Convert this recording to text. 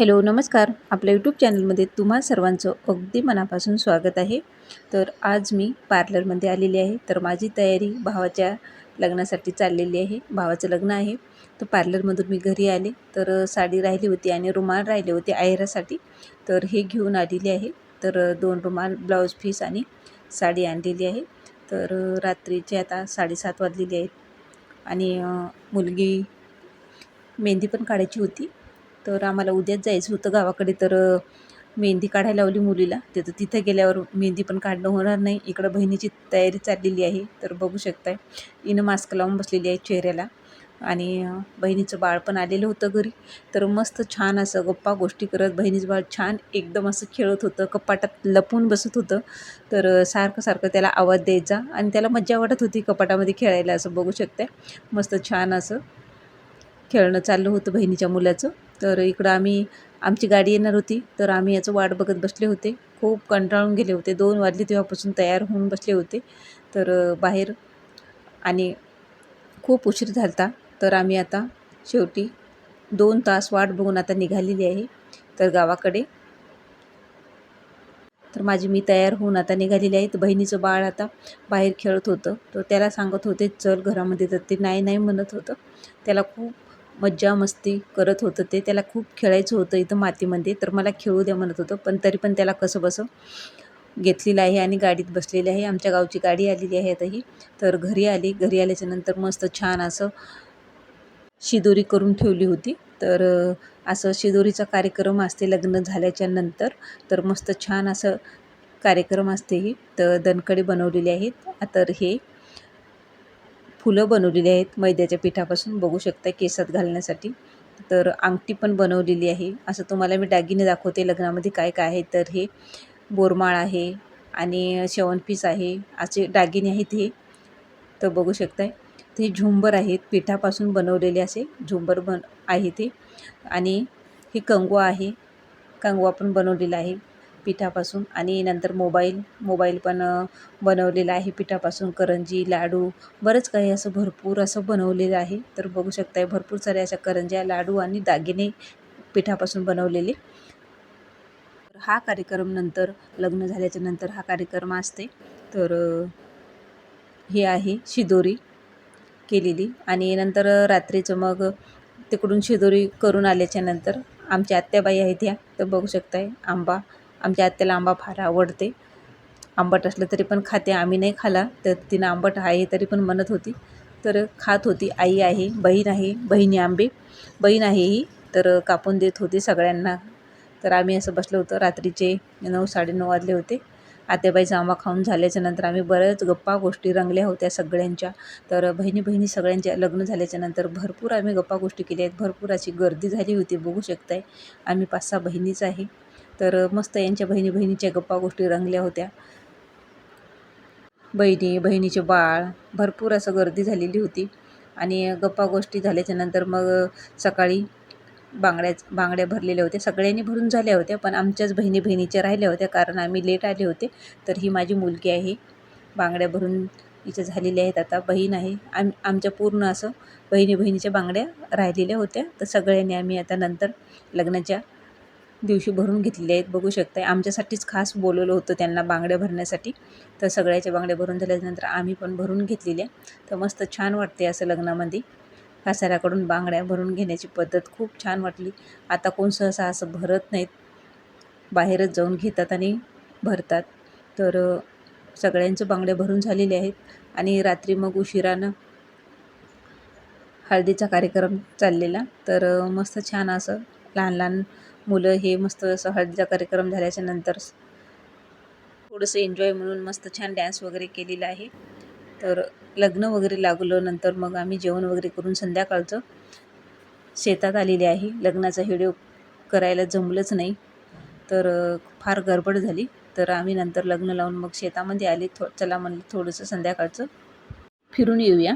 Hello नमस्कार. आपल्या YouTube चॅनलमध्ये तुम्हा सर्वांचं अगदी मनापासून स्वागत आहे. तर आज मी पार्लरमध्ये आलेली आहे. तर माझी तयारी भावाच्या लग्नासाठी चाललेली आहे. भावाचं लग्न आहे. तर पार्लरमधून मी घरी आले. तर साडी राहिली होती आणि रुमाल राहिले होते आहेरासाठी तर हे घेऊन आलेली आहे. तर दोन रुमाल ब्लाऊज पीस आणि साडी आणलेली आहे. तर रात्रीचे आता साडेसात वाजलेली आहेत. आणि मुलगी मेहंदी पण काढायची होती. तर आम्हाला उद्याच जायचं होतं गावाकडे. तर मेहंदी काढायला लावली मुलीला. तिथं तिथं गेल्यावर मेहंदी पण काढणं होणार नाही. इकडं बहिणीची तयारी चाललेली आहे. तर बघू शकताय. हिनं मास्क लावून बसलेली आहे चेहऱ्याला. आणि बहिणीचं बाळ पण आलेलं होतं घरी. तर मस्त छान असं गप्पा गोष्टी करत बहिणीचं बाळ छान एकदम असं खेळत होतं. कपाटात लपून बसत होतं. तर सारखं सारखं त्याला आवाज द्यायचा. आणि त्याला मज्जा वाटत होती कपाटामध्ये खेळायला असं बघू शकताय. मस्त छान असं खेळणं चाललं होतं बहिणीच्या मुलाचं. तर इकडं आम्ही आमची गाडी येणार होती तर आम्ही याचं वाट बघत बसले होते. खूप कंटाळून गेले होते. दोन वाजले तेव्हापासून तयार होऊन बसले होते. तर बाहेर आणि खूप उशीर झालता. तर आम्ही आता शेवटी दोन तास वाट बघून आता निघालेली आहे. तर गावाकडे. तर माझी मी तयार होऊन आता निघालेली आहे. तर बहिणीचं बाळ आता बाहेर खेळत होतं. तर त्याला सांगत होते चल घरामध्ये. तर ते नाही नाही म्हणत होतं. त्याला खूप मज्जा मस्ती करत होतं ते. त्याला खूप खेळायचं होतं इथं मातीमध्ये. तर मला खेळू द्या म्हणत होतं पण तरी पण त्याला कसं बसं घेतलेलं आहे आणि गाडीत बसलेली आहे. आमच्या गावची गाडी आलेली आहे आता ही तर घरी आली. घरी आल्याच्यानंतर मस्त छान असं शिदोरी करून ठेवली होती. तर असं शिदोरीचा कार्यक्रम असते लग्न झाल्याच्यानंतर. तर मस्त छान असं कार्यक्रम असते ही तर दणकडे बनवलेले आहेत. तर हे फुलं बनवलेली आहेत. मैद्याच्या पिठापासून बघू शकता केसात घालण्यासाठी. तर अंगठी पण बनवलेली आहे. असं तुम्हाला मी दागिने दाखवते लग्नामध्ये काय काय आहे. तर हे बोरमाळ आहे आणि शेवणपीस आहे. असे दागिने आहेत हे. तर बघू शकताय. ते झुंबर आहेत. पिठापासून बनवलेले असे झुंबर बन आहे ते आणि हे कंगवा आहे. कंगवा पण बनवलेला आहे. पिठापासून आणि नंतर मोबाईल मोबाईल पण बनवलेला आहे पिठापासून करंजी लाडू बरंच काही असं भरपूर असं बनवलेलं आहे. तर बघू शकताय भरपूर साऱ्या अशा करंज्या लाडू आणि दागिने पिठापासून बनवलेले. तर हा कार्यक्रम नंतर लग्न झाल्याच्यानंतर हा कार्यक्रम असते. तर हे आहे शिदोरी केलेली आणि नंतर रात्रीचं मग तिकडून शिदोरी करून आल्याच्यानंतर आमच्या आत्याबाई आहेत ह्या. तर बघू शकताय आंबा आमच्या आत्याला आंबा फार आवडते. आंबट असलं तरी पण खाते. आम्ही नाही खाला तर तिनं आंबट आहे तरी पण म्हणत होती. तर खात होती. आई आहे बहीण आहे बहिणी आंबे. बहीण आहे ही तर कापून देत होती सगळ्यांना. तर आम्ही असं बसलो होतो. रात्रीचे नऊ साडेनऊ वाजले होते. आत्याबाईचा आंबा खाऊन झाल्याच्यानंतर आम्ही बऱ्याच गप्पा गोष्टी रंगल्या होत्या सगळ्यांच्या. तर बहिणी बहिणी सगळ्यांच्या लग्न झाल्याच्यानंतर भरपूर आम्ही गप्पा गोष्टी केल्या आहेत. भरपूर अशी गर्दी झाली होती बघू शकताय. आम्ही पाच सहा बहिणीच आहे. तर मस्त यांच्या बहिणी बहिणीच्या गप्पा गोष्टी रंगल्या होत्या. बहिणी बहिणीचे बाळ भरपूर असं गर्दी झालेली होती. आणि गप्पा गोष्टी झाल्याच्यानंतर मग सकाळी बांगड्याच बांगड्या भरलेल्या होत्या. सगळ्यांनी भरून झाल्या होत्या पण आमच्याच बहिणी बहिणीच्या राहिल्या होत्या कारण आम्ही लेट आले होते. तर ही माझी मुलगी आहे. बांगड्या भरून हिच्या झालेल्या आहेत आता. बहीण आहे. आम आमच्या पूर्ण असं बहिणी बहिणीच्या बांगड्या राहिलेल्या होत्या. तर सगळ्यांनी आम्ही आता नंतर लग्नाच्या दिवशी भरून घेतलेले आहेत. बघू शकताय. आमच्यासाठीच खास बोलवलं होतं त्यांना बांगड्या भरण्यासाठी. तर सगळ्याच्या बांगड्या भरून झाल्यानंतर आम्ही पण भरून घेतलेल्या. तर मस्त छान वाटते असं लग्नामध्ये. कासाऱ्याकडून बांगड्या भरून घेण्याची पद्धत खूप छान वाटली. आता कोण सहसा असं भरत नाहीत. बाहेरच जाऊन घेतात आणि भरतात. तर सगळ्यांचं बांगड्या भरून झालेले आहेत. आणि रात्री मग उशिरानं हळदीचा कार्यक्रम चाललेला. तर मस्त छान असं लहान लहान मुलं हे मस्त असं हळदीचा कार्यक्रम झाल्याच्यानंतर थोडंसं एन्जॉय म्हणून मस्त छान डॅन्स वगैरे केलेला आहे. तर लग्न वगैरे लागलं नंतर मग आम्ही जेवण वगैरे करून संध्याकाळचं शेतात आलेले आहे. लग्नाचा व्हिडिओ करायला जमलंच नाही. तर फार गडबड झाली. तर आम्ही नंतर लग्न लावून मग शेतामध्ये आले. थो चला म्हणलं थोडंसं संध्याकाळचं फिरून येऊया.